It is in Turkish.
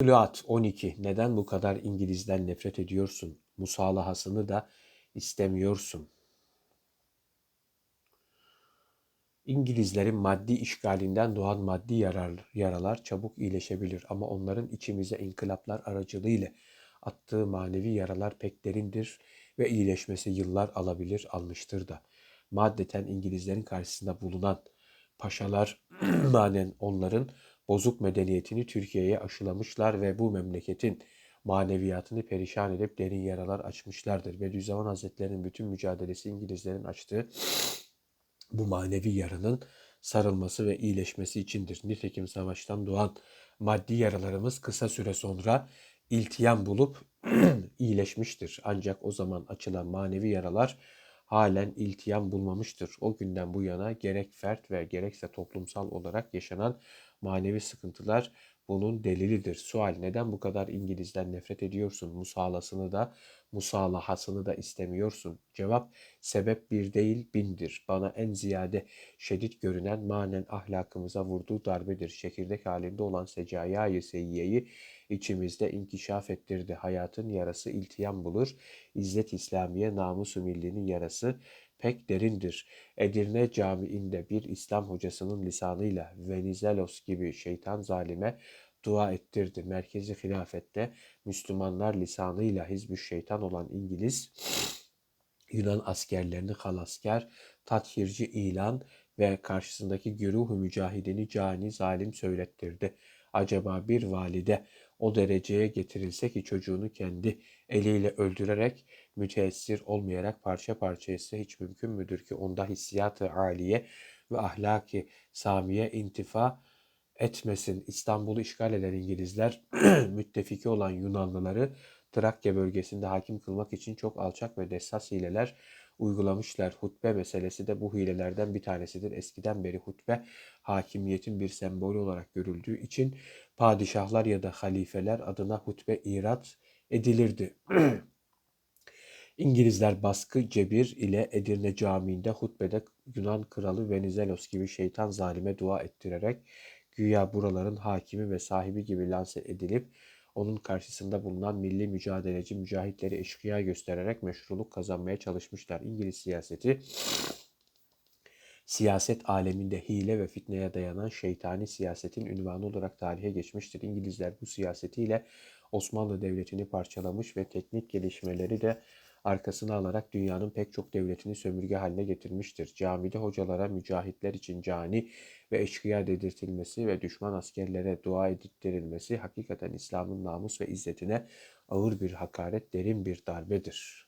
Tuluat 12. Neden bu kadar İngiliz'den nefret ediyorsun? Musalahasını da istemiyorsun. İngilizlerin maddi işgalinden doğan maddi yarar, yaralar çabuk iyileşebilir ama onların içimize inkılaplar aracılığıyla attığı manevi yaralar pek derindir ve iyileşmesi yıllar alabilir, almıştır da. Maddeten İngilizlerin karşısında bulunan paşalar manen onların bozuk medeniyetini Türkiye'ye aşılamışlar ve bu memleketin maneviyatını perişan edip derin yaralar açmışlardır. Bediüzzaman Hazretleri'nin bütün mücadelesi İngilizlerin açtığı bu manevi yaranın sarılması ve iyileşmesi içindir. Nitekim savaştan doğan maddi yaralarımız kısa süre sonra iltiyam bulup iyileşmiştir. Ancak o zaman açılan manevi yaralar halen iltiyam bulmamıştır. O günden bu yana gerek fert ve gerekse toplumsal olarak yaşanan manevi sıkıntılar bunun delilidir. Sual neden bu kadar İngiliz'den nefret ediyorsun? Musalasını da musalahasını da istemiyorsun. Cevap sebep bir değil bindir. Bana en ziyade şiddet görünen manen ahlakımıza vurduğu darbedir. Çekirdek halinde olan secayayı seyyiyeyi içimizde inkişaf ettirdi. Hayatın yarası iltiyam bulur. İzzet İslamiye namusu millinin yarası pek derindir. Edirne Camii'nde bir İslam hocasının lisanıyla Venizelos gibi şeytan zalime dua ettirdi. Merkezi hilafette Müslümanlar lisanıyla hizbü şeytan olan İngiliz Yunan askerlerini halasker, tathirci ilan ve karşısındaki güruh mücahidini cani zalim söylettirdi. Acaba bir valide o dereceye getirilse ki çocuğunu kendi eliyle öldürerek müteessir olmayarak parça parça etse hiç mümkün müdür ki onda hissiyatı aliye ve ahlaki samiye intifa etmesin. İstanbul'u işgal eden İngilizler müttefiki olan Yunanlıları Trakya bölgesinde hakim kılmak için çok alçak ve dessas hileler uygulamışlar. Hutbe meselesi de bu hilelerden bir tanesidir. Eskiden beri hutbe hakimiyetin bir sembolü olarak görüldüğü için padişahlar ya da halifeler adına hutbe irat edilirdi. İngilizler baskı cebir ile Edirne Camii'nde hutbede Yunan kralı Venizelos gibi şeytan zalime dua ettirerek güya buraların hakimi ve sahibi gibi lanse edilip onun karşısında bulunan milli mücadeleci mücahitleri eşkıya göstererek meşruluk kazanmaya çalışmışlar. İngiliz siyaseti siyaset aleminde hile ve fitneye dayanan şeytani siyasetin ünvanı olarak tarihe geçmiştir. İngilizler bu siyasetiyle Osmanlı Devleti'ni parçalamış ve teknik gelişmeleri de arkasına alarak dünyanın pek çok devletini sömürge haline getirmiştir. Camide hocalara mücahitler için cani ve eşkıya dedirtilmesi ve düşman askerlere dua edittirilmesi hakikaten İslam'ın namus ve izzetine ağır bir hakaret, derin bir darbedir.